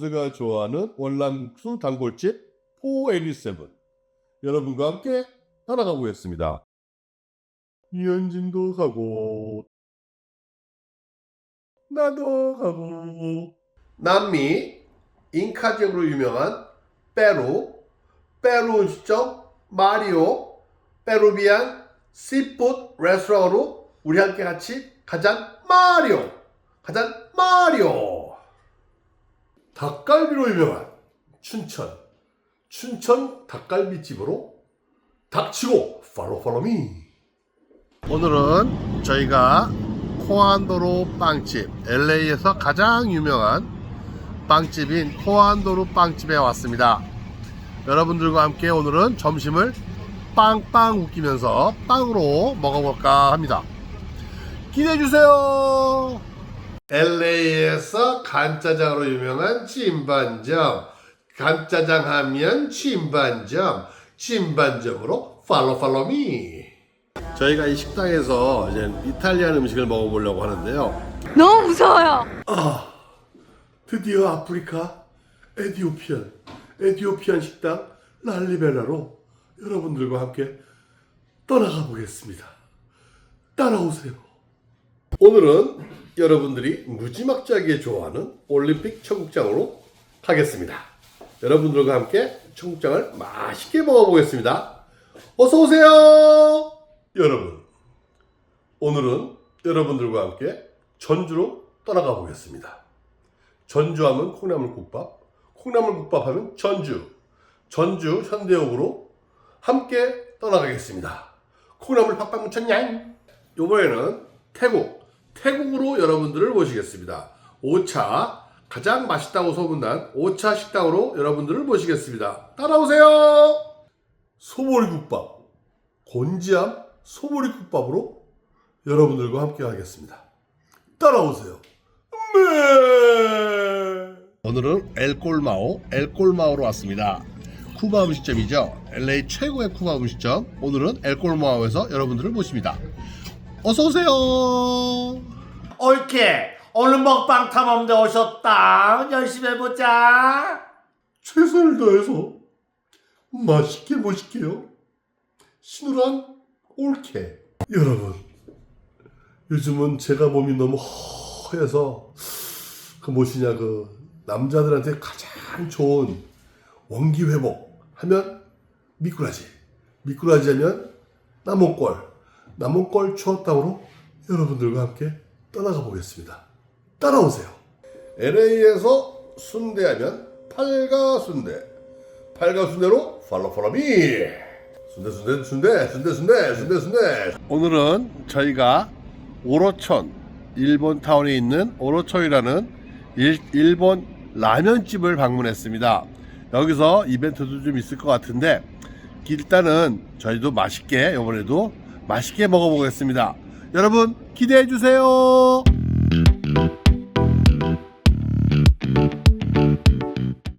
제가 좋아하는 월남국수 단골집 487 여러분과 함께 따라가 보겠습니다. 이현진도 가고 나도 가고. 남미 잉카 지역으로 유명한 페루 페루 음식점 마리오 페루비안 씨푸드 레스토랑으로 우리 함께 같이 가잔 마리오 가잔 마리오 닭갈비로 유명한 춘천 춘천 닭갈비집으로 닥치고 팔로 팔로미 오늘은 저희가 코안도로 빵집 LA에서 가장 유명한 빵집인 코안도로 빵집에 왔습니다. 여러분들과 함께 오늘은 점심을 빵빵 웃기면서 빵으로 먹어볼까 합니다. 기대해주세요 LA에서 간짜장으로 유명한 찐반점 간짜장 하면 찐반점 찐반점으로 팔로 팔로 미 저희가 이 식당에서 이제 이탈리안 음식을 먹어보려고 하는데요 너무 무서워요. 드디어 아프리카 에디오피안 에디오피안 식당 랄리벨라로 여러분들과 함께 떠나가 보겠습니다. 따라오세요. 오늘은 여러분들이 무지막지하게 좋아하는 올림픽 청국장으로 가겠습니다. 여러분들과 함께 청국장을 맛있게 먹어보겠습니다. 어서 오세요. 여러분, 오늘은 여러분들과 함께 전주로 떠나가 보겠습니다. 전주하면 콩나물국밥, 콩나물국밥 하면 전주, 전주 현대역으로 함께 떠나가겠습니다. 콩나물 팍팍 묻혔냥. 이번에는 태국, 태국으로 여러분들을 모시겠습니다. 5차 가장 맛있다고 소문난 5차 식당으로 여러분들을 모시겠습니다. 따라오세요. 소머리국밥, 곤지암 소머리국밥으로 여러분들과 함께 하겠습니다. 따라오세요. 네. 오늘은 엘골마오, 엘골마오로 왔습니다. 쿠바 음식점이죠. LA 최고의 쿠바 음식점. 오늘은 엘골마오에서 여러분들을 모십니다. 어서 오세요. 옳게 오늘 먹방 탐험대 오셨다 열심히 해보자 최선을 다해서 맛있게 모실게요. 신우랑 올케. 여러분, 요즘은 제가 몸이 너무 허해서 그 무엇이냐 그 남자들한테 가장 좋은 원기 회복 하면 미꾸라지. 미꾸라지 하면 나무꼴. 나무꼴 추어탕으로 여러분들과 함께 떠나가 보겠습니다. 따라오세요. LA에서 순대하면 팔가순대. 팔가순대로 팔로팔로미. 순대 순대 순대 순대 순대 순대 순대. 오늘은 저희가 오로촌 일본 타운에 있는 오로촌이라는 일, 일본 라면집을 방문했습니다. 여기서 이벤트도 좀 있을 것 같은데 일단은 저희도 맛있게 이번에도 맛있게 먹어보겠습니다. 여러분 기대해 주세요.